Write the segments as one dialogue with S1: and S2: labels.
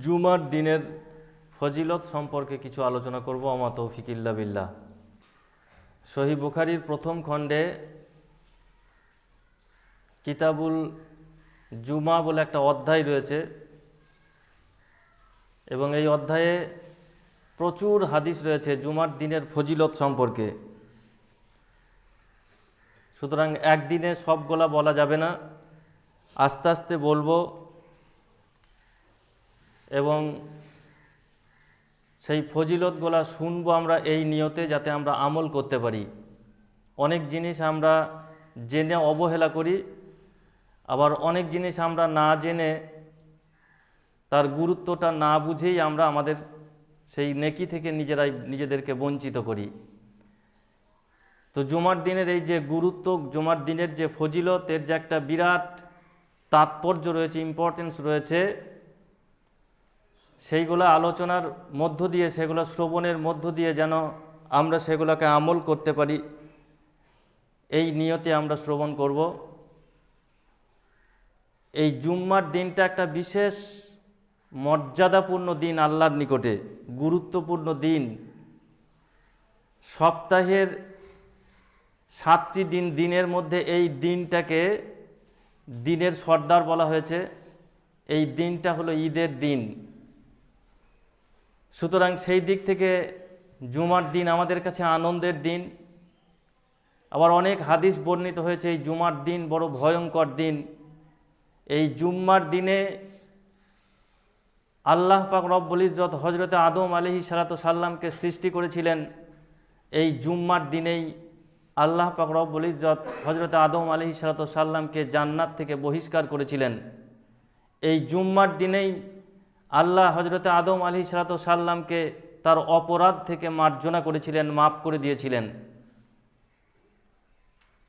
S1: জুমার দিনের ফজিলত সম্পর্কে কিছু আলোচনা করব, আমা তৌফিকিল্লা বিল্লাহ। সহি বুখারির প্রথম খণ্ডে কিতাবুল জুমা বলে একটা অধ্যায় রয়েছে। এবং এই অধ্যায়ে প্রচুর হাদিস রয়েছে জুমার দিনের ফজিলত সম্পর্কে। সুতরাং একদিনে সবগুলা বলা যাবে না। আস্তে আস্তে বলব এবং সেই ফজিলতগুলা শুনব আমরা এই নিয়তে যাতে আমরা আমল করতে পারি। অনেক জিনিস আমরা জেনে অবহেলা করি, আবার অনেক জিনিস আমরা না জেনে তার গুরুত্বটা না বুঝেই আমরা আমাদের সেই নেকি থেকে নিজেরাই নিজেদেরকে বঞ্চিত করি। তো জুমার দিনের এই যে গুরুত্ব, জুমার দিনের যে ফজিলত, এর যে একটা বিরাট তাৎপর্য রয়েছে ইম্পর্টেন্স রয়েছে সেইগুলো আলোচনার মধ্য দিয়ে, সেগুলো শ্রবণের মধ্য দিয়ে যেন আমরা সেগুলোকে আমল করতে পারি, এই নিয়তে আমরা শ্রবণ করব। এই জুম্মার দিনটা একটা বিশেষ মর্যাদাপূর্ণ দিন আল্লাহর নিকটে, গুরুত্বপূর্ণ দিন। সপ্তাহের সাতটি দিন, দিনের মধ্যে এই দিনটাকে দিনের সর্দার বলা হয়েছে। এই দিনটা হলো ঈদের দিন। সুতরাং সেই দিক থেকে জুমার দিন আমাদের কাছে আনন্দের দিন। আবার অনেক হাদিস বর্ণিত হয়েছে, এই জুমার দিন বড় ভয়ঙ্কর দিন। এই জুম্মার দিনে আল্লাহ পাক রব্বুল ইজ্জত হজরতে আদম আলহি সালাতু সাল্লামকে সৃষ্টি করেছিলেন। এই জুম্মার দিনেই আল্লাহ পাক রব্বুল ইজ্জত হজরতে আদম আলহি সালাতু সাল্লামকে জান্নাত থেকে বহিষ্কার করেছিলেন। এই জুম্মার দিনেই আল্লাহ হজরতে আদম সালাতু সাল্লামকে তার অপরাধ থেকে মার্জনা করেছিলেন, মাফ করে দিয়েছিলেন।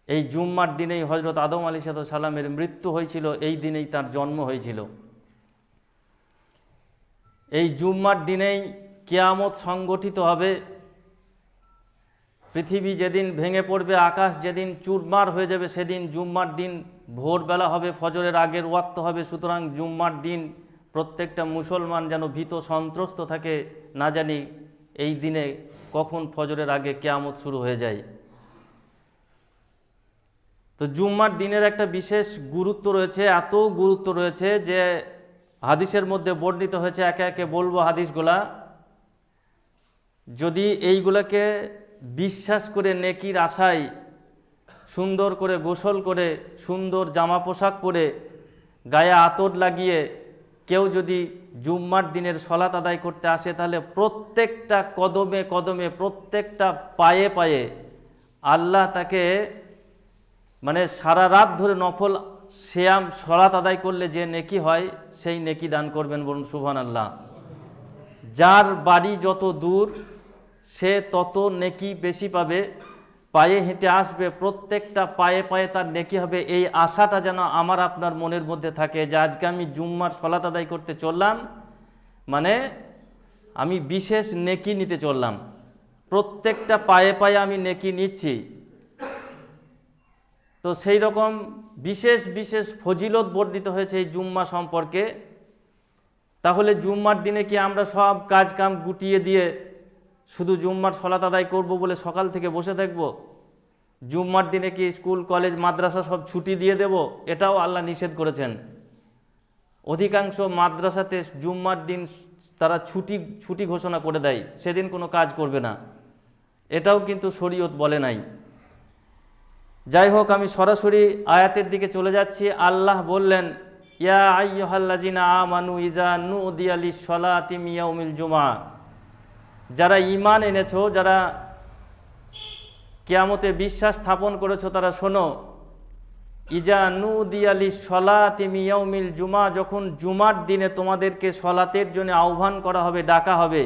S1: এই জুম্মার দিনেই হজরত আদম আলী সাল্লামের মৃত্যু হয়েছিল, এই দিনেই তার জন্ম হয়েছিল। এই জুম্মার দিনেই কেয়ামত সংগঠিত হবে। পৃথিবী যেদিন ভেঙে পড়বে, আকাশ যেদিন চুরমার হয়ে যাবে, সেদিন জুম্মার দিন ভোরবেলা হবে, ফজরের আগের ওয়াক্ত হবে, সুতরাং জুম্মার দিন প্রত্যেকটা মুসলমান যেন ভীত সন্ত্রস্ত থাকে, না জানি এই দিনে কখন ফজরের আগে কেয়ামত শুরু হয়ে যায়। তো জুম্মার দিনের একটা বিশেষ গুরুত্ব রয়েছে, এত গুরুত্ব রয়েছে যে হাদিসের মধ্যে বর্ণিত হয়েছে, একে একে বলব হাদিসগুলা। যদি এইগুলোকে বিশ্বাস করে নেকির আশায় সুন্দর করে গোসল করে, সুন্দর জামা পোশাক পরে গায়ে আতর লাগিয়ে কেউ যদি জুম্মার দিনের সলাত আদায় করতে আসে, তাহলে প্রত্যেকটা কদমে কদমে, প্রত্যেকটা পায়ে পায়ে আল্লাহ তাকে মানে সারা রাত ধরে নফল শ্যাম সলাত আদায় করলে যে নেকি হয়, সেই নেকি দান করবেন বলুন সুবহান আল্লাহ যার বাড়ি যত দূর, সে তত নেকি বেশি পাবে। পায়ে হেঁটে আসবে, প্রত্যেকটা পায়ে পায়ে তার নেকি হবে। এই আশাটা যেন আমার আপনার মনের মধ্যে থাকে যে আজকে আমি জুম্মার সলাত আদায় করতে চললাম মানে আমি বিশেষ নেকি নিতে চললাম। প্রত্যেকটা পায়ে পায়ে আমি নেকি নিচ্ছি। তো সেই রকম বিশেষ বিশেষ ফজিলত বর্ণিত হয়েছে এই জুম্মা সম্পর্কে। তাহলে জুম্মার দিনে কি আমরা সব কাজ কাম গুটিয়ে দিয়ে শুধু জুম্মার সলাত আদায় করব বলে সকাল থেকে বসে থাকব? জুম্মার দিনে কি স্কুল, কলেজ, মাদ্রাসা সব ছুটি দিয়ে দেব? এটাও আল্লাহ নিষেধ করেছেন। অধিকাংশ মাদ্রাসাতে জুম্মার দিন তারা ছুটি ছুটি ঘোষণা করে দেয়। সেদিন কোনো কাজ করবে না। এটাও কিন্তু শরীয়ত বলে নাই। যাই হোক, আমি সরাসরি আয়াতের দিকে চলে যাচ্ছি। আল্লাহ বললেন, ইয়া আইয়হাল্লাজিনা আমানু ইজা নু দিয়ালি সলাতি মিয়াউমিল জুমা যারা ইমান এনেছো, যারা কেয়ামতে বিশ্বাস স্থাপন করেছ, তারা শোনো, ইজা নু দিয়ালি সলাতি মিয়াউমিল জুমা, যখন জুমার দিনে তোমাদেরকে সলাতের জন্য আহ্বান করা হবে, ডাকা হবে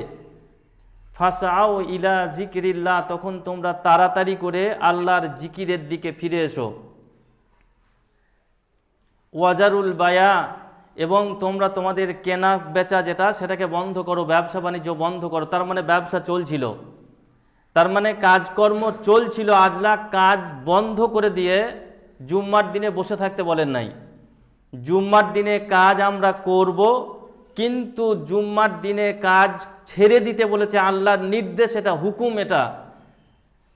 S1: ফাঁসাও ইলা জিকিরিল্লাহ তখন তোমরা তাড়াতাড়ি করে আল্লাহর জিকিরের দিকে ফিরে এসো। ওয়াজারুল বায়া এবং তোমরা তোমাদের কেনা বেচা যেটা সেটাকে বন্ধ করো, ব্যবসা বাণিজ্য বন্ধ করো। তার মানে ব্যবসা চলছিল। তার মানে কাজকর্ম চলছিল আজলা কাজ বন্ধ করে দিয়ে জুম্মার দিনে বসে থাকতে বলেন নাই। জুম্মার দিনে কাজ আমরা করব, কিন্তু জুম্মার দিনে কাজ ছেড়ে দিতে বলেছে আল্লাহর নির্দেশ, এটা হুকুম এটা।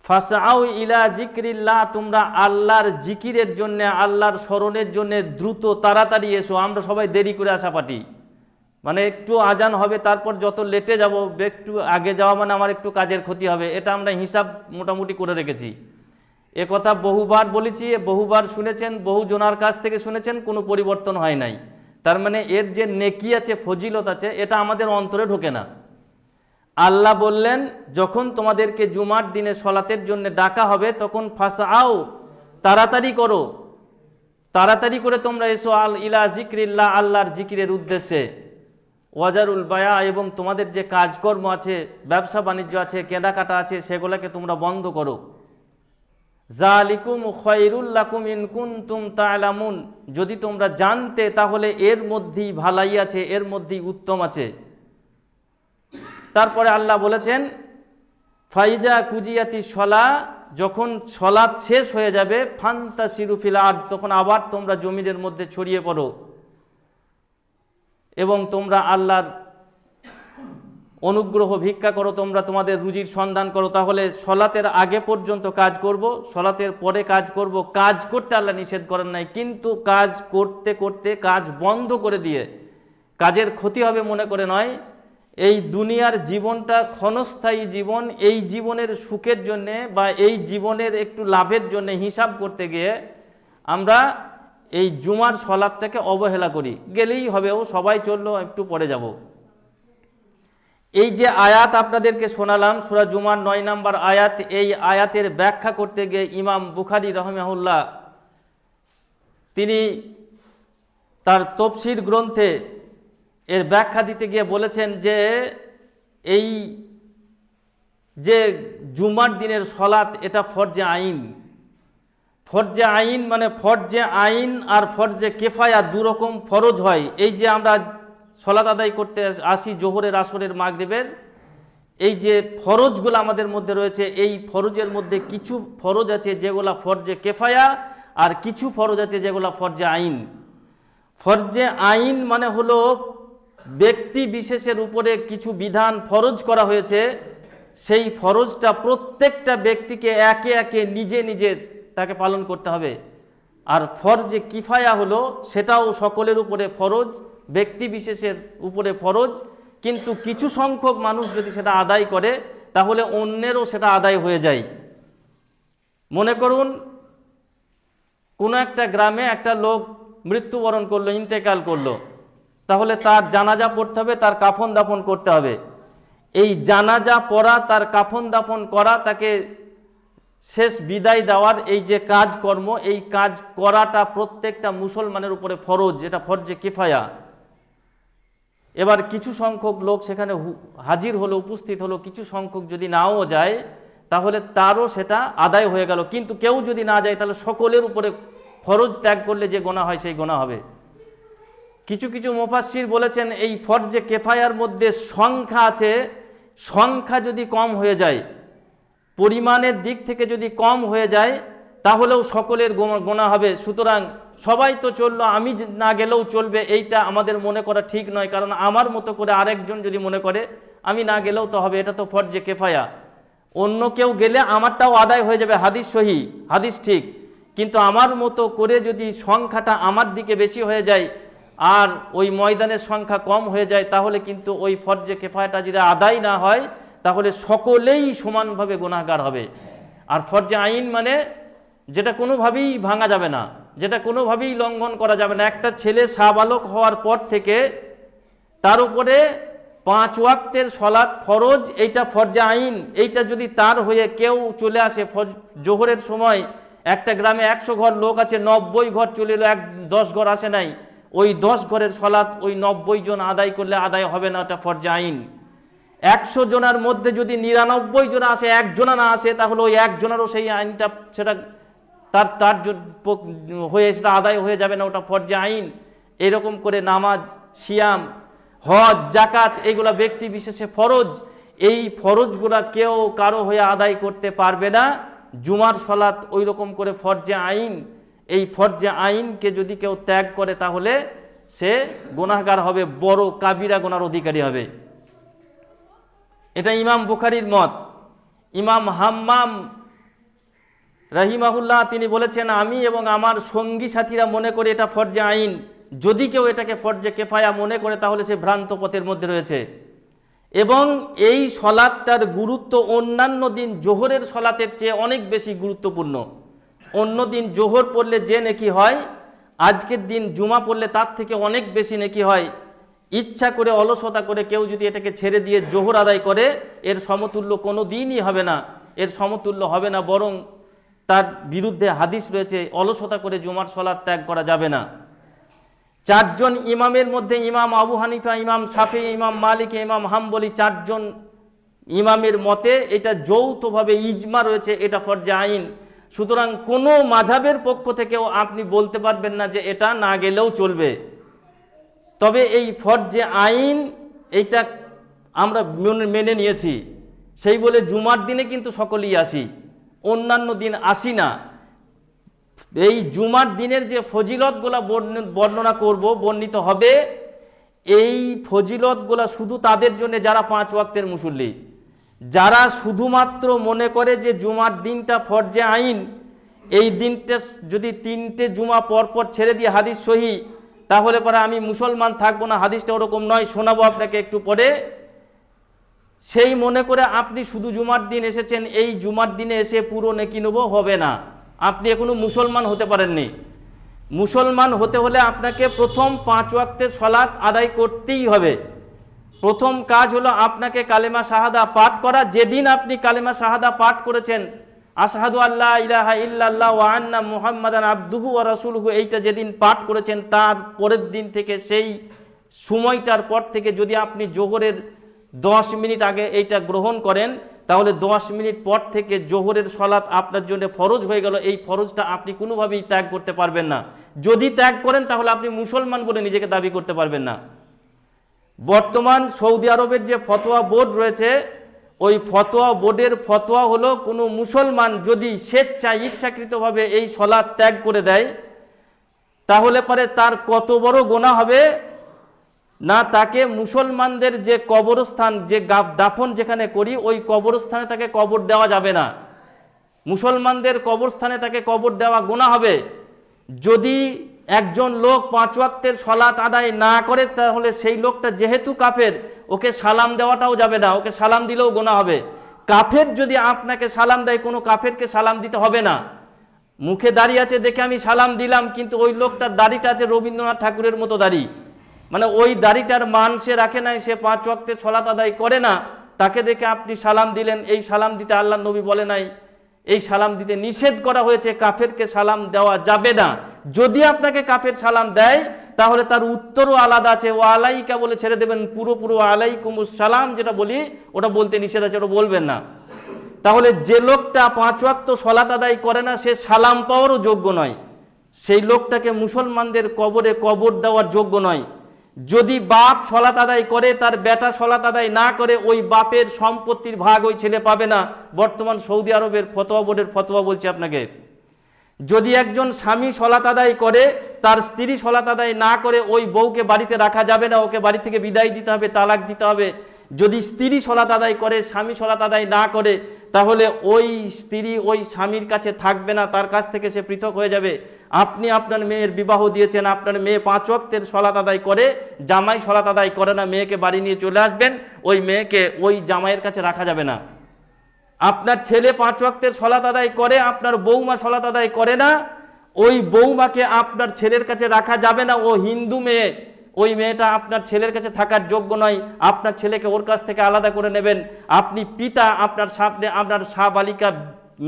S1: ফাসাউ ইলা জিক্রিল্লাহ, তোমরা আল্লাহর জিকিরের জন্য, আল্লাহর স্মরণের জন্য দ্রুত তাড়াতাড়ি এসো, আমরা সবাই দেরি করে আসা পাটি। মানে একটু আজান হবে, তারপর যত লেটে যাব, একটু আগে যাওয়া মানে আমার একটু কাজের ক্ষতি হবে, এটা আমরা হিসাব মোটামুটি করে রেখেছি। এ কথা বহুবার বলেছি, বহুবার শুনেছেন বহু জনার কাছ থেকে শুনেছেন, কোনো পরিবর্তন হয় নাই। তার মানে এর যে নেকি আছে, ফজিলত আছে, এটা আমাদের অন্তরে ঢোকে না। আল্লাহ বললেন, যখন তোমাদেরকে জুমার দিনে সলাতের জন্য ডাকা হবে, তখন ফাঁসা আও তাড়াতাড়ি করো। তাড়াতাড়ি করে তোমরা এসো আল ইলা জিক্রিল্লাহ, আল্লাহর জিকিরের উদ্দেশ্যে। ওয়াজারুল বায়া, এবং তোমাদের যে কাজকর্ম আছে, ব্যবসা বাণিজ্য আছে, কেনাকাটা আছে, সেগুলোকে তোমরা বন্ধ করো। জালিকুম খৈরুল্লাকুম ইনকুন্তুম তালামুন যদি তোমরা জানতে, তাহলে এর মধ্যেই ভালাই আছে, এর মধ্যেই উত্তম আছে। তারপরে আল্লাহ বলেছেন, ফাইজা কুজিয়াতি সলা, যখন সলাৎ শেষ হয়ে যাবে ফান্তা সিরুফিল আর তখন আবার তোমরা জমিনের মধ্যে ছড়িয়ে পড়ো। এবং তোমরা আল্লাহর অনুগ্রহ ভিক্ষা করো, তোমরা তোমাদের রুজির সন্ধান করো, তাহলে সলাতের আগে পর্যন্ত কাজ করব, সলাতের পরে কাজ করব, কাজ করতে আল্লাহ নিষেধ করেন নাই, কিন্তু কাজ করতে করতে কাজ বন্ধ করে দিয়ে, কাজের ক্ষতি হবে মনে করে নয় এই দুনিয়ার জীবনটা ক্ষণস্থায়ী জীবন, এই জীবনের সুখের জন্যে বা এই জীবনের একটু লাভের জন্য হিসাব করতে গিয়ে আমরা এই জুমার সলাদটাকে অবহেলা করি। গেলেই হবে, ও সবাই চলল, একটু পরে যাব। এই যে আয়াত আপনাদেরকে শোনালাম, সুরা জুমার নয় নাম্বার আয়াত, এই আয়াতের ব্যাখ্যা করতে গিয়ে ইমাম বুখারি রহমাহুল্লাহ তিনি তার তফসির গ্রন্থে এর ব্যাখ্যা দিতে গিয়ে বলেছেন যে এই যে জুমার দিনের সলাৎ, এটা ফরজে আইন। ফরজে আইন মানে ফরজে আইন আর ফরজে কেফায়া দুরকম ফরজ হয়। এই যে আমরা সলাত আদায় করতে আসি জোহরের, আসরের, মাগরিবের, এই যে ফরজগুলো আমাদের মধ্যে রয়েছে, এই ফরজের মধ্যে কিছু ফরজ আছে যেগুলা ফরজে কেফায়া আর কিছু ফরজ আছে যেগুলা ফরজে আইন। ফরজে আইন মানে হলো ব্যক্তি বিশেষের উপরে কিছু বিধান ফরজ করা হয়েছে, সেই ফরজটা প্রত্যেকটা ব্যক্তিকে একে একে নিজে নিজে তাকে পালন করতে হবে। আর ফরজে কিফায়া হলো, সেটাও সকলের উপরে ফরজ, ব্যক্তি বিশেষের উপরে ফরজ। কিন্তু কিছু সংখ্যক মানুষ যদি সেটা আদায় করে, তাহলে অন্যেরও সেটা আদায় হয়ে যায়। মনে করুন, কোনো একটা গ্রামে একটা লোক মৃত্যুবরণ করল, ইন্তেকাল করল। তাহলে তার জানাজা পড়তে হবে, তার কাফন দাফন করতে হবে। এই জানাজা পড়া, তার কাফন দাফন করা, তাকে শেষ বিদায় দেওয়ার এই যে কাজকর্ম, এই কাজ করাটা প্রত্যেকটা মুসলমানের উপরে ফরজ এটা ফরজে কিফায়া। এবার কিছু সংখ্যক লোক সেখানে হাজির হলো, উপস্থিত হলো, কিছু সংখ্যক যদি নাও যায়, তাহলে তারও সেটা আদায় হয়ে গেল। কিন্তু কেউ যদি না যায়, তাহলে সকলের উপরে ফরজ ত্যাগ করলে যে গোনা হয়, সেই গোনা হবে। কিছু কিছু মুফাসসির বলেছেন, এই ফরজে কেফায়ার মধ্যে সংখ্যা আছে, সংখ্যা যদি কম হয়ে যায়, পরিমাণের দিক থেকে যদি কম হয়ে যায়, তাহলেও সকলের গোনা হবে। সুতরাং সবাই তো চলল, আমি না গেলেও চলবে, এইটা আমাদের মনে করা ঠিক নয়। কারণ আমার মতো করে আরেকজন যদি মনে করে, আমি না গেলেও তো হবে, এটা তো ফরজে কেফায়া। অন্য কেউ গেলে আমারটাও আদায় হয়ে যাবে, হাদিস সহি, হাদিস ঠিক। কিন্তু আমার মতো করে যদি সংখ্যাটা আমার দিকে বেশি হয়ে যায় আর ওই ময়দানের সংখ্যা কম হয়ে যায়, তাহলে কিন্তু ওই ফরজে কেফায়াটা যদি আদায় না হয়, তাহলে সকলেই সমানভাবে গুণাগার হবে। আর ফরজে আইন মানে যেটা কোনোভাবেই ভাঙা যাবে না, যেটা কোনোভাবেই লঙ্ঘন করা যাবে না। একটা ছেলে সাবালক হওয়ার পর থেকে তার উপরে পাঁচ ওয়াক্তের সলাৎ ফরজ, এইটা ফরজে আইন, এইটা যদি তার হয়ে কেউ চলে আসে ফজ, জোহরের সময়, একটা গ্রামে একশো ঘর লোক আছে, নব্বই ঘর চলে এলো, এক, দশ ঘর আসে নাই। ওই দশ ঘরের সলাৎ ওই নব্বই জন আদায় করলে আদায় হবে না, ওটা ফরজে আইন। একশো জনের মধ্যে যদি নিরানব্বই জন আসে, একজনা না আসে, তাহলে ওই একজনেরও সেই আইনটা সেটা তার তার হয়ে সেটা আদায় হয়ে যাবে না, ওটা ফরজে আইন। এরকম করে নামাজ, সিয়াম, হজ জাকাত এগুলা ব্যক্তি বিশেষে ফরজ। এই ফরজগুলা কেউ কারও হয়ে আদায় করতে পারবে না। জুমার সলাৎ ওই রকম করে ফরজে আইন। এই ফরজে আইনকে যদি কেউ ত্যাগ করে, তাহলে সে গোনাহগার হবে, বড় কাবিরা গোনার অধিকারী হবে। এটা ইমাম বুখারির মত। ইমাম হাম্মাম রাহিমাহুল্লাহ তিনি বলেছেন, আমি এবং আমার সঙ্গী সাথীরা মনে করে এটা ফরজে আইন। যদি কেউ এটাকে ফরজে কেফায়া মনে করে, তাহলে সে ভ্রান্ত পথের মধ্যে রয়েছে। এবং এই সলাদটার গুরুত্ব অন্যান্য দিন জোহরের সলাতের চেয়ে অনেক বেশি গুরুত্বপূর্ণ। অন্য দিন জোহর পড়লে যে নেকি হয়, আজকের দিন জুমা পড়লে তার থেকে অনেক বেশি নেকি হয়। ইচ্ছা করে, অলসতা করে কেউ যদি এটাকে ছেড়ে দিয়ে জোহর আদায় করে, এর সমতুল্য কোনো দিনই হবে না। এর সমতুল্য হবে না, বরং তার বিরুদ্ধে হাদিস রয়েছে, অলসতা করে জুমার সলাদ ত্যাগ করা যাবে না। চারজন ইমামের মধ্যে ইমাম আবু হানিফা, ইমাম সাফি ইমাম মালিক, ইমাম হাম্বলি চারজন ইমামের মতে এটা যৌথভাবে ইজমা রয়েছে, এটা ফরজে আইন। সুতরাং কোনো মাঝাবের পক্ষ থেকেও আপনি বলতে পারবেন না যে এটা না গেলেও চলবে। তবে এই ফরজে আইন এইটা আমরা মেনে- নিয়েছি। সেই বলে জুমার দিনে কিন্তু সকলেই আসি, অন্যান্য দিন আসি না। এই জুমার দিনের যে ফজিলতগুলা বর্ণ- বর্ণনা করব, বর্ণিত হবে, এই ফজিলতগুলা শুধু তাদের জন্য যারা পাঁচ ওয়াক্তের মুসল্লি। যারা শুধুমাত্র মনে করে যে জুমার দিনটা ফরজে আইন, এই দিনটা যদি তিনটে জুমা পরপর ছেড়ে দিয়ে হাদিস সহি, তাহলে পরে আমি মুসলমান থাকব না, হাদিসটা ওরকম নয়, শোনাবো আপনাকে একটু পরে। সেই মনে করে আপনি শুধু জুমার দিন এসেছেন, এই জুমার দিনে এসে পুরো নেকি নেব, হবে না। আপনি এখনও মুসলমান হতে পারেননি। মুসলমান হতে হলে আপনাকে প্রথম পাঁচ ওয়াক্তের সলাৎ আদায় করতেই হবে। প্রথম কাজ হলো আপনাকে কালেমা শাহাদা পাঠ করা। যেদিন আপনি কালেমা শাহাদা পাঠ করেছেন আসাহাদু আল্লাহ ইলাহা ইল্লাল্লাহ ওয়া আন্না মুহাম্মাদান আবদুহু ওয়া রাসূলুহু, এইটা যেদিন পাঠ করেছেন, তার পরের দিন থেকে সেই সময়টার পর থেকে যদি আপনি জোহরের দশ মিনিট আগে এইটা গ্রহণ করেন, তাহলে দশ মিনিট পর থেকে জোহরের সলাৎ আপনার জন্য ফরজ হয়ে গেল। এই ফরজটা আপনি কোনোভাবেই ত্যাগ করতে পারবেন না। যদি ত্যাগ করেন, তাহলে আপনি মুসলমান বলে নিজেকে দাবি করতে পারবেন না। বর্তমান সৌদি আরবের যে ফতোয়া বোর্ড রয়েছে, ওই ফতোয়া বোর্ডের ফতোয়া হলো কোনো মুসলমান যদি স্বেচ্ছায় ইচ্ছাকৃতভাবে এই সলাদ ত্যাগ করে দেয়, তাহলে পরে তার কত বড় গোনা হবে? না তাকে মুসলমানদের যে কবরস্থান, যে দাফন যেখানে করি, ওই কবরস্থানে তাকে কবর দেওয়া যাবে না। মুসলমানদের কবরস্থানে তাকে কবর দেওয়া গোনা হবে। যদি একজন লোক পাঁচ ওয়াক্তের সলাত আদায় না করে, তাহলে সেই লোকটা যেহেতু কাফের, ওকে সালাম দেওয়াটাও যাবে না, ওকে সালাম দিলেও গোনা হবে। কাফের যদি আপনাকে সালাম দেয়, কোনো কাফেরকে সালাম দিতে হবে না। মুখে দাড়ি আছে দেখে আমি সালাম দিলাম, কিন্তু ওই লোকটার দাড়িটা আছে রবীন্দ্রনাথ ঠাকুরের মতো দাড়ি। মানে ওই দাড়িটার মান সে রাখে নাই, সে পাঁচ ওয়াক্তের সলাত আদায় করে না, তাকে দেখে আপনি সালাম দিলেন, এই সালাম দিতে আল্লাহ নবী বলে নাই। এই সালাম দিতে নিষেধ করা হয়েছে, কাফেরকে সালাম দেওয়া যাবে না। যদি আপনাকে কাফের সালাম দেয়, তাহলে তার উত্তরও আলাদা আছে। ও আলাইকা বলে ছেড়ে দেবেন, পুরো পুরো আলাইকুমুস সালাম যেটা বলি, ওটা বলতে নিষেধ আছে, ওটা বলবেন না। তাহলে যে লোকটা পাঁচ ওয়াক্ত সলাত আদায় করে না, সে সালাম পাওয়ারও যোগ্য নয়। সেই লোকটাকে মুসলমানদের কবরে কবর দেওয়ার যোগ্য নয়। যদি বাপ সলাত আদায় করে, তার বেটা সলাত আদায় না করে, ওই বাপের সম্পত্তির ভাগ ওই ছেলে পাবে না। বর্তমান সৌদি আরবের ফতোয়া বোর্ডের ফতোয়া বলছি আপনাকে। যদি একজন স্বামী সলাত আদায় করে, তার স্ত্রী সলাত আদায় না করে, ওই বউকে বাড়িতে রাখা যাবে না, ওকে বাড়ি থেকে বিদায় দিতে হবে, তালাক দিতে হবে যদি স্ত্রী সলাত আদায় করে, স্বামী সলাত আদায় না করে, তাহলে ওই স্ত্রী ওই স্বামীর কাছে থাকবে না, তার কাছ থেকে সে পৃথক হয়ে যাবে। আপনি আপনার মেয়ের বিবাহ দিয়েছেন, আপনার মেয়ে পাঁচ ওয়াক্তের সলাত আদায় করে, জামাই সলাত আদায় করে না, মেয়েকে বাড়ি নিয়ে চলে আসবেন, ওই মেয়েকে ওই জামাইয়ের কাছে রাখা যাবে না। আপনার ছেলে পাঁচ ওয়াক্তের সলাত আদায় করে, আপনার বৌমা সলাত আদায় করে না, ওই বৌমাকে আপনার ছেলের কাছে রাখা যাবে না, ও হিন্দু মেয়ে। ওই মেয়েটা আপনার ছেলের কাছে থাকার যোগ্য নয়। আপনার ছেলেকে ওর কাছ থেকে আলাদা করে নেবেন। আপনি পিতা, আপনার সামনে আপনার বালিকা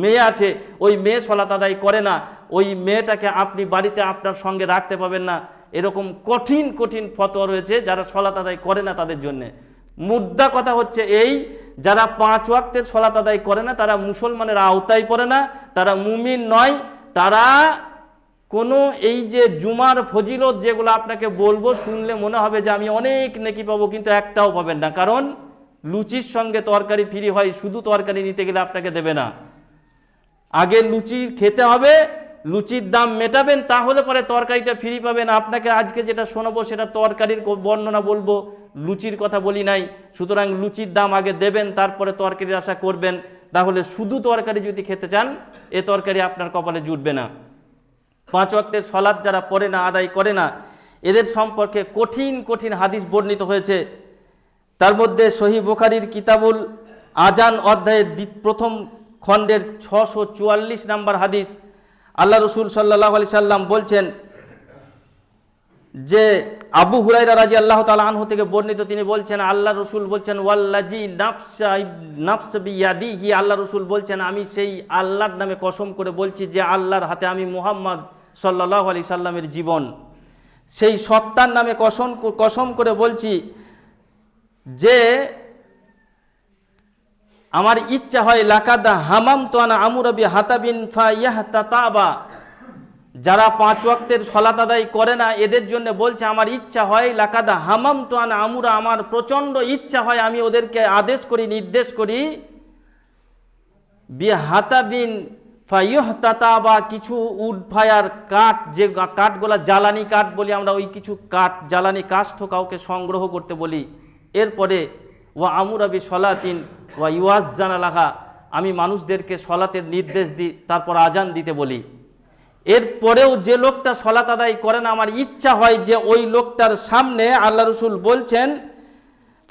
S1: মেয়ে আছে, ওই মেয়ে সলাত আদায় করে না। ওই মেয়েটাকে আপনি বাড়িতে আপনার সঙ্গে রাখতে পাবেন না। এরকম কঠিন কঠিন ফতোয়া রয়েছে যারা সলাত আদায় করে না তাদের জন্যে। মুদ্রা কথা হচ্ছে এই, যারা পাঁচ ওয়াক্তের সলাত আদায় করে না, তারা মুসলমানের আওতায় পড়ে না, তারা মুমিন নয়, তারা কোনো এই যে জুমার ফজিলত যেগুলো আপনাকে বলব, শুনলে মনে হবে যে আমি অনেক নেকি পাবো, কিন্তু একটাও পাবেন না। কারণ লুচির সঙ্গে তরকারি ফ্রি হয়, শুধু তরকারি নিতে গেলে আপনাকে দেবে না। আগে লুচি খেতে হবে, লুচির দাম মেটাবেন, তাহলে পরে তরকারিটা ফ্রি পাবেন। আপনাকে আজকে যেটা শোনাবো, সেটা তরকারির বর্ণনা বলব। লুচির কথা বলি নাই, সুতরাং লুচির দাম আগে দেবেন, তারপরে তরকারির আশা করবেন। তাহলে শুধু তরকারি যদি খেতে চান, এ তরকারি আপনার কপালে জুটবে না। পাঁচ অক্টের সলাদ যারা পড়ে না, আদায় করে না, এদের সম্পর্কে কঠিন কঠিন হাদিস বর্ণিত হয়েছে। তার মধ্যে সহি বোখারির কিতাবুল আজান অধ্যায়ের প্রথম খণ্ডের ছশো চুয়াল্লিশ নাম্বার হাদিস, আল্লাহ রসুল সাল্লাহ আলি সাল্লাম বলছেন যে, আবু হুরাইরা রাজি আল্লাহ তালা আনহু থেকে বর্ণিত তিনি বলছেন, আল্লাহ রসুল বলছেন ওয়াল্লাজি নাফসা নাফস আল্লাহ রসুল বলছেন, আমি সেই আল্লাহর নামে কসম করে বলছি যে, আল্লাহর হাতে আমি মুহাম্মদ সাল্লাহ আলি সাল্লামের জীবন। সেই সত্তার নামে কসম কসম করে বলছি যে আমার ইচ্ছা হয়, লাকাদা হামাম তোয়ানা আমুরবি হাতাবিন ফা ইয়াহ তাতাবা যারা পাঁচ ওয়াক্তের সলাত আদায় করে না, এদের জন্য বলছে, আমার ইচ্ছা হয়, লাকাদা হামাম তোয়ান আমুরা, আমার প্রচণ্ড ইচ্ছা হয়, আমি ওদেরকে আদেশ করি, নির্দেশ করি, বি হাতাবিন ফাইয়হ তাতা বা কিছু উড ফায়ার কাঠ, যে কাঠগুলা জ্বালানি কাঠ বলি আমরা, ওই কিছু কাঠ, জ্বালানি কাষ্ঠ কাউকে সংগ্রহ করতে বলি। এরপরে, ওয়া আমুরাবি সলাতিন ওয়া ইউয়াজ জানালাহা আমি মানুষদেরকে সলাতের নির্দেশ দিই তারপর আজান দিতে বলি। এরপরেও যে লোকটা সলাত আদায় করে না, আমার ইচ্ছা হয় যে ওই লোকটার সামনে আল্লাহ রসুল বলছেন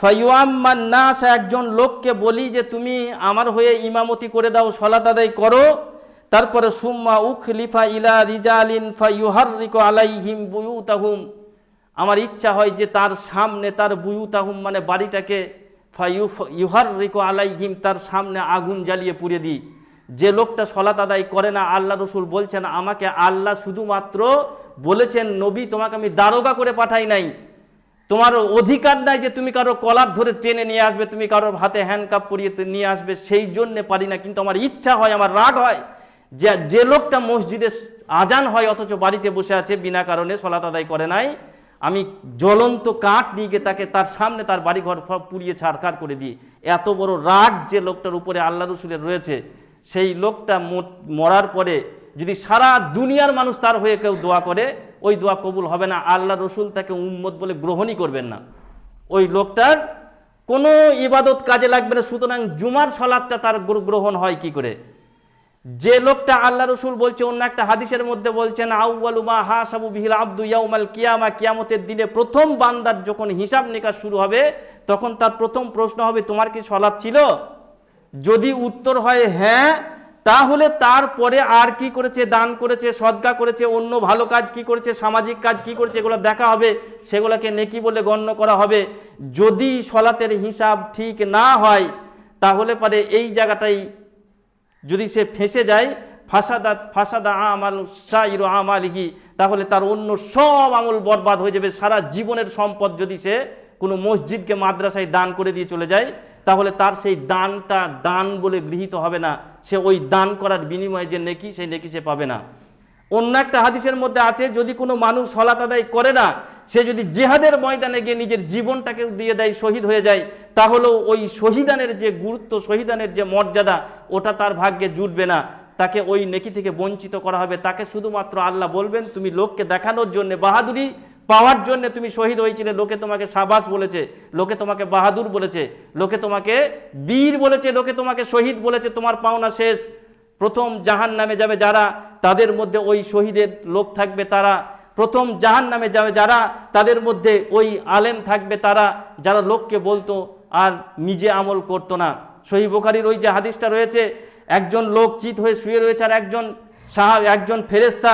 S1: ফাইয়াম্মান নাস, একজন লোককে বলি যে, তুমি আমার হয়ে ইমামতি করে দাও, সলাত আদায় করো। তারপরে, সুম্মা উখলিফা ইলা রিজালিন ফাইহারিক আলাইহিম বুয়ুতাহুম। আমার ইচ্ছা হয় যে তার সামনে, তার বুয়ুতাহুম মানে বাড়িটাকে ফাইউফ ইউহারিক আলাইহিম, তার সামনে আগুন জ্বালিয়ে পুড়ে দিই। যে লোকটা সলাত আদায় করে না, আল্লাহ রসুল বলছেন, আমাকে আল্লাহ শুধুমাত্র বলেছেন, নবী তোমাকে আমি দারোগা করে পাঠাই নাই। তোমার অধিকার নাই যে তুমি কারও কলাপ ধরে টেনে নিয়ে আসবে, তুমি কারোর হাতে হ্যান্ডকাপ পরিয়ে নিয়ে আসবে, সেই জন্যে পারি না। কিন্তু আমার ইচ্ছা হয়, আমার রাগ হয় যে যে লোকটা মসজিদে আজান হয় অথচ বাড়িতে বসে আছে, বিনা কারণে সলাত আদায় করে নাই, আমি জ্বলন্ত কাঠ নিয়ে গিয়ে তাকে তার সামনে তার বাড়িঘর পুড়িয়ে ছাড়খাড় করে দিই। এত বড় রাগ যে লোকটার উপরে আল্লাহ রসুলের রয়েছে। সেই লোকটা মরার পরে যদি সারা দুনিয়ার মানুষ তার হয়ে কেউ দোয়া করে, ওই দোয়া কবুল হবে না। আল্লাহ রসুল তাকে উম্মত বলে গ্রহণই করবেন না। ওই লোকটার কোনো ইবাদত কাজে লাগবে না। সুতরাং জুমার সলাদটা তার গ্রহণ হয় কি করে? যে লোকটা আল্লাহ রসুল বলছে, অন্য একটা হাদিসের মধ্যে বলছেন আউ্বালুমা হা সাবু বিহিল আব্দু ইয়াউমাল কিয়ামা কিয়ামতের দিনে প্রথম বান্দার যখন হিসাব নিকাশ শুরু হবে, তখন তার প্রথম প্রশ্ন হবে, তোমার কি সলাদ ছিল? যদি উত্তর হয় হ্যাঁ তাহলে তারপরে আর কি করেছে? দান করেছে, সদকা করেছে, অন্য ভালো কাজ কি করেছে, সামাজিক কাজ কি করেছে, এগুলো দেখা হবে, সেগুলোকে নেকি বলে গণ্য করা হবে। যদি সলাতের হিসাব ঠিক না হয়, তাহলে পরে এই জায়গাটাই যদি সে ফেঁসে যায় ফাসাদাত ফাসাদা আমাল সাইর আমালিহি, তাহলে তার অন্য সব আমল বরবাদ হয়ে যাবে। সারা জীবনের সম্পদ যদি সে কোনো মসজিদকে মাদ্রাসায় দান করে দিয়ে চলে যায়, তাহলে তার সেই দানটা দান বলে গৃহীত হবে না। সে ওই দান করার বিনিময়ে যে নেকি, সেই নেকি সে পাবে না। অন্য একটা হাদিসের মধ্যে আছে, যদি কোনো মানুষ সলাত আদায় করে না, সে যদি জেহাদের ময়দানে গিয়ে নিজের জীবনটাকে দিয়ে দেয়, শহীদ হয়ে যায়, তাহলেও ওই শহীদানের যে গুরুত্ব, শহীদানের যে মর্যাদা, ওটা তার ভাগ্যে জুটবে না। তাকে ওই নেকি থেকে বঞ্চিত করা হবে। তাকে শুধুমাত্র আল্লাহ বলবেন, তুমি লোককে দেখানোর জন্য বাহাদুরি, পাওয়ার জন্য তুমি শহীদ হয়েছিলে, লোকে তোমাকে সাবাস বলেছে, লোকে তোমাকে বাহাদুর বলেছে, লোকে তোমাকে বীর বলেছে, লোকে তোমাকে শহীদ বলেছে, তোমার পাওনা শেষ। প্রথম জাহান নামে যাবে যারা, তাদের মধ্যে ওই শহীদের লোক থাকবে তারা। প্রথম জাহান নামে যাবে যারা, তাদের মধ্যে ওই আলেম থাকবে তারা, যারা লোককে বলতো আর নিজে আমল করতো না। সহি বোখারির ওই যে হাদিসটা রয়েছে, একজন লোক চিত হয়ে শুয়ে রয়েছে আর একজন সাহা একজন ফেরেস্তা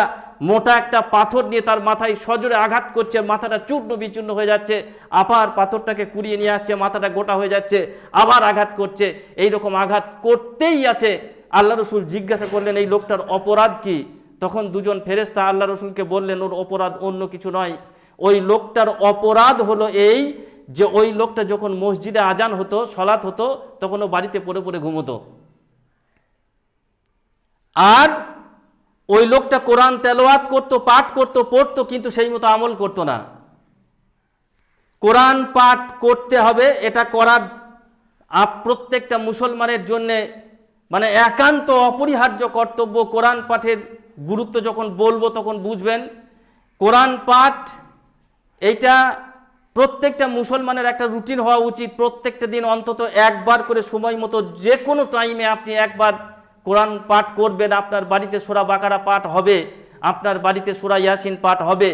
S1: মোটা একটা পাথর নিয়ে তার মাথায় সজোরে আঘাত করছে, মাথাটা চূর্ণ বিচূর্ণ হয়ে যাচ্ছে আবার পাথরটাকে কুড়িয়ে নিয়ে আসছে, মাথাটা গোটা হয়ে যাচ্ছে, আবার আঘাত করছে। এই রকম আঘাত করতেই আছে। আল্লাহ রসুল জিজ্ঞাসা করলেন, এই লোকটার অপরাধ কি? তখন দুজন ফেরেস্তা আল্লাহ রসুলকে বললেন, ওর অপরাধ অন্য কিছু নয়। ওই লোকটার অপরাধ হলো এই যে, ওই লোকটা যখন মসজিদে আজান হতো, সলাৎ হতো, তখন ও বাড়িতে পড়ে পড়ে ঘুমতো। আর ওই লোকটা কোরআন তেলোয়াত করতো, পাঠ করতো, পড়তো, কিন্তু সেই মতো আমল করতো না। কোরআন পাঠ করতে হবে, এটা করার প্রত্যেকটা মুসলমানের জন্যে মানে একান্ত অপরিহার্য কর্তব্য কোরআন পাঠের গুরুত্ব যখন বলব তখন বুঝবেন, কোরআন পাঠ এইটা প্রত্যেকটা মুসলমানের একটা রুটিন হওয়া উচিত, প্রত্যেকটা দিন অন্তত একবার করে সময় মতো যে কোনো টাইমে আপনি একবার কোরআন পাঠ করবেন, আপনার বাড়িতে সোরা বাকারা পাঠ হবে, আপনার বাড়িতে সোরা ইয়াসিন পাঠ হবে।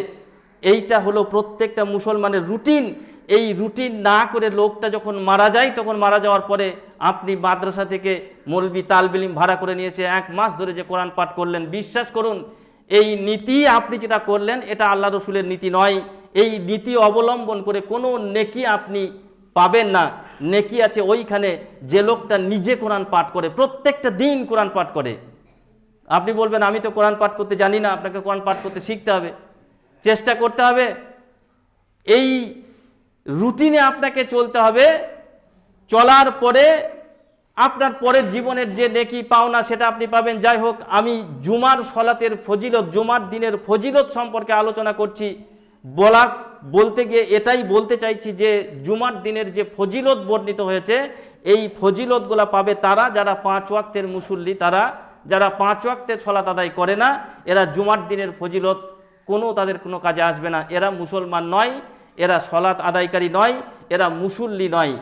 S1: এইটা হলো প্রত্যেকটা মুসলমানের রুটিন এই রুটিন না করে লোকটা যখন মারা যায়, তখন মারা যাওয়ার পরে আপনি মাদ্রাসা থেকে মলবি তালবিলিম ভাড়া করে নিয়েছে, এক মাস ধরে যে কোরআন পাঠ করলেন। বিশ্বাস করুন, এই নীতি আপনি যেটা করলেন, এটা আল্লাহ রসুলের নীতি নয়। এই নীতি অবলম্বন করে কোনো নেকি আপনি পাবেন না। নেকি আছে ওইখানে যে লোকটা নিজে কোরআন পাঠ করে, প্রত্যেকটা দিন কোরআন পাঠ করে। আপনি বলবেন, আমি তো কোরআন পাঠ করতে জানি না, আপনাকে কোরআন পাঠ করতে শিখতে হবে। চেষ্টা করতে হবে। এই রুটিনে আপনাকে চলতে হবে। চলার পরে আপনার পরের জীবনের যে নেকি পাওনা সেটা আপনি পাবেন। যাই হোক, আমি জুমার সলাতের ফজিলত, জুমার দিনের ফজিলত সম্পর্কে আলোচনা করছি। বলা, বলতে গিয়ে এটাই বলতে চাইছি যে, জুমার দিনের যে ফজিলত বর্ণিত হয়েছে, এই ফজিলতগুলা পাবে তারা, যারা পাঁচ ওয়াক্তের মুসল্লি, তারা যারা পাঁচ ওয়াক্তের সলাত আদায় করে না, এরা জুমার দিনের ফজিলত, কোনো তাদের কোনো কাজে আসবে না। এরা মুসলমান নয় এরা সলাত আদায়কারী নয়, এরা মুসল্লি নয়।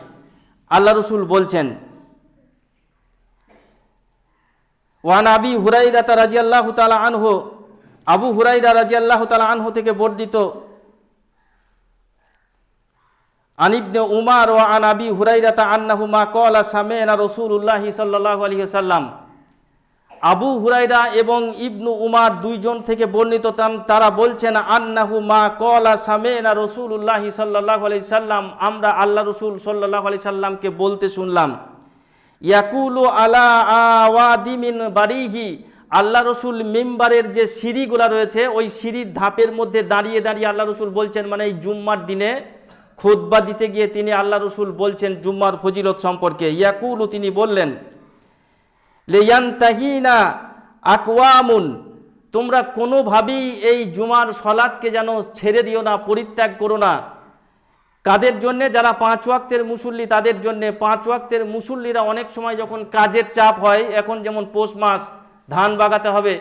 S1: আল্লাহ রসুল বলছেন, ওয়ান আবি হুরাইরাতা রাজি আল্লাহ তালা আনহো, আবু হুরাইরা রাজি আল্লাহ তালা আনহো থেকে বর্ণিত আনিবনে উমার ও আন আবি হুরাইরাতা আন্নাহু মা কলা সামেনা রসুল্লাহি সাল্লাহ আলী সাল্লাম আবু হুরাইরা এবং ইবনু উমার দুইজন থেকে বর্ণিত তারা বলছেন, আন্নাহু মা কলা সামেনা রসুল্লাহি সাল্লাহ আলি সাল্লাম। আমরা আল্লাহ রসুল সাল্লাহ আলি সাল্লামকে বলতে শুনলাম, ইয়াকুলু আলা আওয়াদিমিন বাড়িহি আল্লাহ রসুল মিম্বারের যে সিঁড়িগুলা রয়েছে, ওই সিঁড়ির ধাপের মধ্যে দাঁড়িয়ে দাঁড়িয়ে আল্লাহ রসুল বলছেন মানে এই জুম্মার দিনে খুতবা দিতে গিয়ে তিনি আল্লাহ রসুল বলছেন জুম্মার ফজিলত সম্পর্কে। ইয়াকুলু, তিনি বললেন লেয়ান্তাহিনা আকওয়ামুন, তোমরা কোনোভাবেই এই জুমার সলাদকে যেন ছেড়ে দিও না, পরিত্যাগ করো না। কাদের জন্যে? যারা পাঁচ ওয়াক্তের মুসল্লি, তাদের জন্যে। পাঁচ ওয়াক্তের মুসল্লিরা অনেক সময় যখন কাজের চাপ হয়, এখন যেমন পৌষ মাস, ধান বাগাতে হবে।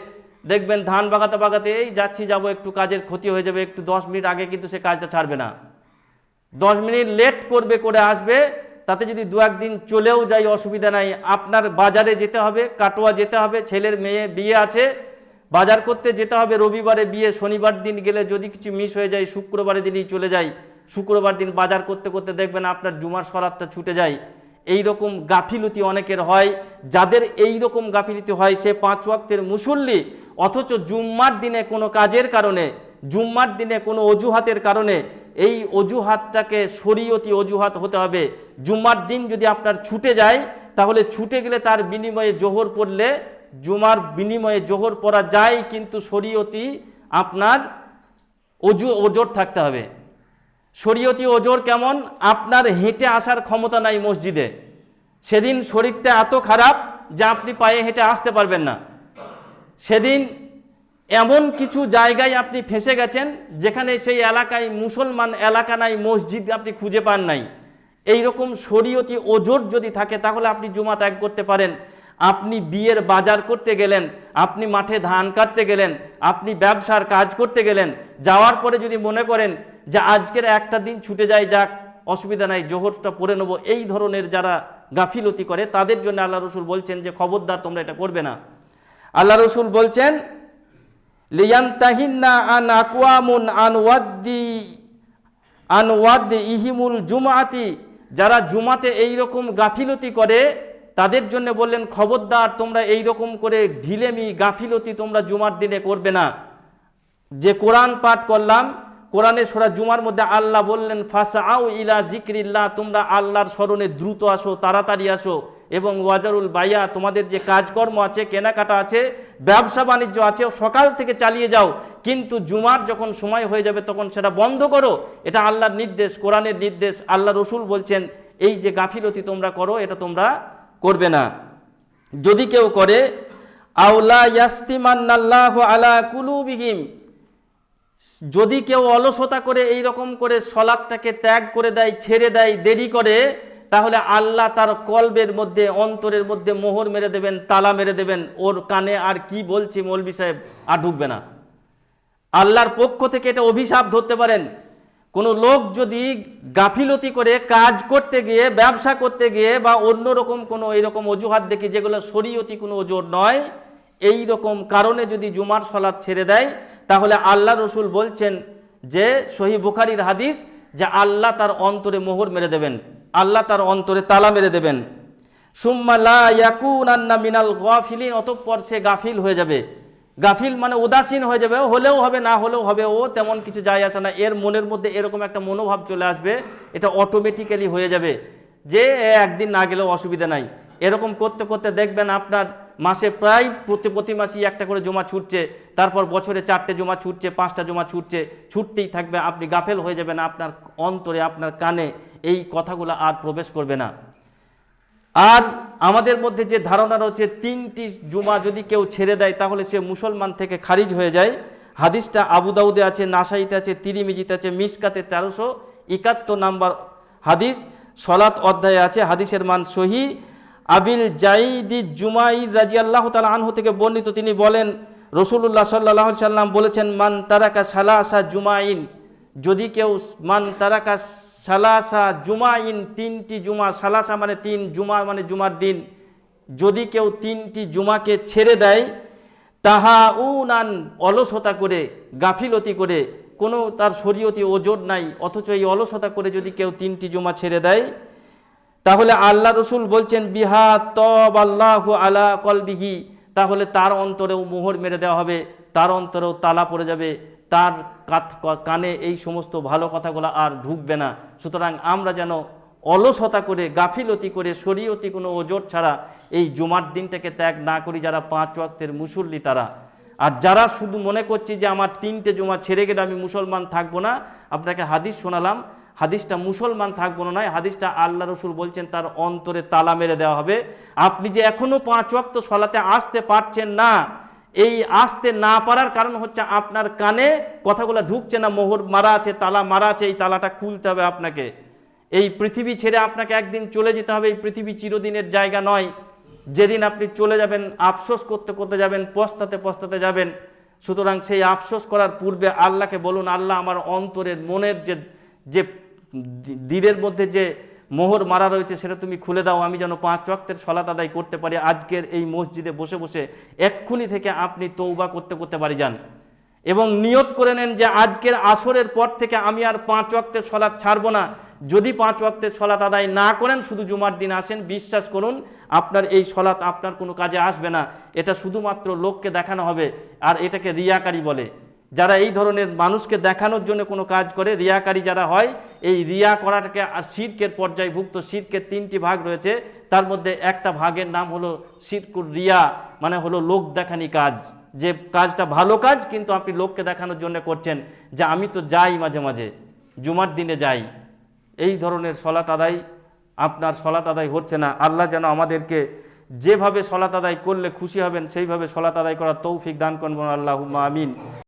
S1: দেখবেন ধান বাগাতে বাগাতে, এই যাচ্ছি, যাব, একটু কাজের ক্ষতি হয়ে যাবে, একটু দশ মিনিট আগে কিন্তু সে কাজটা ছাড়বে না। দশ মিনিট লেট করবে, করে আসবে। তাতে যদি দু একদিন চলেও যায় অসুবিধা নাই, আপনার বাজারে যেতে হবে, কাটোয়া যেতে হবে, ছেলের মেয়ে বিয়ে আছে, বাজার করতে যেতে হবে, রবিবারে বিয়ে, শনিবার দিন গেলে যদি কিছু মিস হয়ে যায়, শুক্রবারের দিনই চলে যায়, শুক্রবার দিন বাজার করতে করতে দেখবেন আপনার জুমার সরাতটা ছুটে যায়। এই রকম গাফিলতি অনেকের হয়, যাদের এই রকম গাফিলতি হয়, সে পাঁচ ওয়াক্তের মুসল্লি, অথচ জুম্মার দিনে কোনো কাজের কারণে, জুম্মার দিনে কোনো অজুহাতের কারণে এই অজুহাতটাকে শরীয়তি অজুহাত হতে হবে। জুম্মার দিন যদি আপনার ছুটে যায়, তাহলে ছুটে গেলে তার বিনিময়ে জোহর পড়লে জুমার বিনিময়ে জোহর পড়া যায়, কিন্তু শরীয়তি আপনার অজু, ওজোর থাকতে হবে। শরীয়তি ওজোর কেমন? আপনার হেঁটে আসার ক্ষমতা নাই মসজিদে। সেদিন শরীরটা এত খারাপ যে আপনি পায়ে হেঁটে আসতে পারবেন না। সেদিন এমন কিছু জায়গায় আপনি ফেঁসে গেছেন যেখানে সেই এলাকায় মুসলমান এলাকা নাই, মসজিদ আপনি খুঁজে পান নাই। এই রকম শরীয়তি ওজোর যদি থাকে, তাহলে আপনি জুমা ত্যাগ করতে পারেন। আপনি বিয়ের বাজার করতে গেলেন, আপনি মাঠে ধান কাটতে গেলেন, আপনি ব্যবসার কাজ করতে গেলেন, যাওয়ার পরে যদি মনে করেন যে আজকের একটা দিন ছুটে যায় যাক, অসুবিধা নাই, জোহরটা পরে নেব, এই ধরনের যারা গাফিলতি করে, তাদের জন্য আল্লাহ রসুল বলছেন যে, খবরদার, তোমরা এটা করবে না। আল্লাহ রসুল বলছেন লিয়ান্তাহিন্না আন আকওয়ামুন আন ওয়াদ্দি ইহিমুল জুমাতি যারা জুমাতে এই রকম গাফিলতি করে, তাদের জন্য বললেন, খবরদার, তোমরা এই রকম করে ঢিলেমি গাফিলতি তোমরা জুমার দিনে করবে না। যে কোরআন পাঠ করলাম, কোরআনে সোরা জুমার মধ্যে আল্লাহ বললেন ফাসা আউ ইলা জিক্রিল্লাহ তোমরা আল্লাহর স্মরণে দ্রুত আসো, তাড়াতাড়ি আসো। এবং ওয়াজারুল বাইয়া, তোমাদের যে কাজকর্ম আছে, কেনাকাটা আছে, ব্যবসা বাণিজ্য আছে, সকাল থেকে চালিয়ে যাও। কিন্তু জুমার যখন সময় হয়ে যাবে, তখন সেটা বন্ধ করো। এটা আল্লাহর নির্দেশ, কোরআনের নির্দেশ আল্লাহ রসুল বলছেন, এই যে গাফিলতি তোমরা করো, এটা তোমরা করবে না। যদি কেউ করে, আউলা ইয়াস্তিমান্নাল্লাহু আলা কুলুবিহিম। যদি কেউ অলসতা করে এই রকম করে সলাদটাকে ত্যাগ করে দেয়, ছেড়ে দেয়, দেরি করে তাহলে আল্লাহ তার কলবের মধ্যে, অন্তরের মধ্যে মোহর মেরে দেবেন, তালা মেরে দেবেন। ওর কানে আর কি বলছি মৌলবি সাহেব? আর ঢুকবে না। আল্লাহর পক্ষ থেকে এটা অভিশাপ ধরতে পারেন। কোনো লোক যদি গাফিলতি করে কাজ করতে গিয়ে, ব্যবসা করতে গিয়ে বা অন্য রকম কোনো এরকম অজুহাত দেখি, যেগুলো শরীয়তি কোনো ওজোর নয়, এই রকম কারণে যদি জুমার সলাদ ছেড়ে দেয়, তাহলে আল্লাহ রসুল বলছেন যে, সহি বুখারির হাদিস যে, আল্লাহ তার অন্তরে মোহর মেরে দেবেন। আল্লাহ তার অন্তরে তালা মেরে দেবেন। সুম্মা লা ইয়াকুনান্না মিনাল গাফিলিন, অতঃপর সে গাফিল হয়ে যাবে। গাফিল মানে উদাসীন হয়ে যাবে হলেও হবে, না হলেও হবে, ও তেমন কিছু যায় আসে না। এর মনের মধ্যে এরকম একটা মনোভাব চলে আসবে, এটা অটোমেটিক্যালি হয়ে যাবে যে একদিন না গেলেও অসুবিধা নাই। এরকম করতে করতে দেখবেন আপনার মাসে প্রায় প্রতি প্রতি মাসেই একটা করে জমা ছুটছে, তারপর বছরে চারটে জমা ছুটছে, পাঁচটা জমা ছুটছে, ছুটতেই থাকবে, আপনি গাফেল হয়ে যাবেন আপনার অন্তরে, আপনার কানে। এই কথাগুলো আর প্রবেশ করবে না। আর আমাদের মধ্যে যে ধারণা রয়েছে, তিনটি জুমা যদি কেউ ছেড়ে দেয়, তাহলে সে মুসলমান থেকে খারিজ হয়ে যায়। হাদিসটা আবু দাউদে আছে, নাসাইতে আছে, তিরিমিজিতে আছে, মিসকাতে তেরোশো একাত্তর নাম্বার হাদিস সলাত অধ্যায়ে আছে, হাদিসের মান সহি। আবিল জাইদি জুমাই রাজি আল্লাহ তালা আনহু থেকে বর্ণিত, তিনি বলেন রসুল্লাহ সাল্লাহ সাল্লাম বলেছেন, মান তারাকা সালাসা জুমাইন। যদি কেউ, মান তারাকা সালাসা জুমা ইন তিনটি জুমা, সালাসা মানে তিন, জুমা মানে জুমার দিন। যদি কেউ তিনটি জুমাকে ছেড়ে দেয় তাহা উনান অলসতা করে, গাফিলতি করে, কোনো তার শরীয়তি ওজোর নাই, অথচ এই অলসতা করে যদি কেউ তিনটি জুমা ছেড়ে দেয়, তাহলে আল্লাহ রসুল বলছেন, বিহা তব আল্লাহ আলা কলবিহি। তাহলে তার অন্তরেও মোহর মেরে দেওয়া হবে, তার অন্তরেও তালা পড়ে যাবে। তার কানে এই সমস্ত ভালো কথাগুলো আর ঢুকবে না। সুতরাং আমরা যেন অলসতা করে, গাফিলতি করে, শরীয়তি কোনো ওজোর ছাড়া এই জুমার দিনটাকে ত্যাগ না করি যারা পাঁচ ওয়াক্তের মুসল্লি তারা। আর যারা শুধু মনে করছি যে আমার তিনটে জুমা ছেড়ে গেলে আমি মুসলমান থাকব না, আপনাকে হাদিস শোনালাম। হাদিসটা মুসলমান থাকব না নয়, হাদিসটা আল্লাহ রসুল বলছেন তার অন্তরে তালা মেরে দেওয়া হবে। আপনি যে এখনও পাঁচ ওয়াক্ত সলাতে আসতে পারছেন না এই আসতে না পারার কারণ হচ্ছে আপনার কানে কথাগুলো ঢুকছে না, মোহর মারা আছে, তালা মারা আছে, এই তালাটা খুলতে হবে আপনাকে। এই পৃথিবী ছেড়ে আপনাকে একদিন চলে যেতে হবে, এই পৃথিবী চিরদিনের জায়গা নয়। যেদিন আপনি চলে যাবেন, আফসোস করতে করতে যাবেন, পস্তাতে পস্তাতে যাবেন। সুতরাং সেই আফসোস করার পূর্বে আল্লাহকে বলুন, আল্লাহ আমার অন্তরের মনের যে যে দি- দিলের মধ্যে যে মোহর মারা রয়েছে, সেটা তুমি খুলে দাও, আমি যেন পাঁচ ওয়াক্তের সলাত আদায় করতে পারি। আজকের এই মসজিদে বসে বসে এক্ষুনি থেকে আপনি তৌবা করতে করতে পারি যান। এবং নিয়ত করে নেন যে আজকের আসরের পর থেকে আমি আর পাঁচ ওয়াক্তের সলাৎ ছাড়বো না। যদি পাঁচ ওয়াক্তের সলাৎ আদায় না করেন, শুধু জুমার দিন আসেন, বিশ্বাস করুন, আপনার এই সলাৎ আপনার কোনো কাজে আসবে না। এটা শুধুমাত্র লোককে দেখানো হবে, আর এটাকে রিয়াকারি বলে। যারা এই ধরনের মানুষকে দেখানোর জন্য কোনো কাজ করে, রিয়াকারী যারা হয়, এই রিয়া করাটাকে আর শির্কের পর্যায়ভুক্ত শির্কের তিনটি ভাগ রয়েছে। তার মধ্যে একটা ভাগের নাম হলো শিরকুর রিয়া মানে হলো লোক দেখানি কাজ। যে কাজটা ভালো কাজ, কিন্তু আপনি লোককে দেখানোর জন্য করছেন যে আমি তো যাই মাঝে মাঝে, জুমার দিনে যাই। এই ধরনের সলাত আদায়, আপনার সলাত আদায় হচ্ছে না। আল্লাহ যেন আমাদেরকে যেভাবে সলাত আদায় করলে খুশি হবেন, সেইভাবে সলাত আদায় করার তৌফিক দান করবেন আল্লাহ আমিন।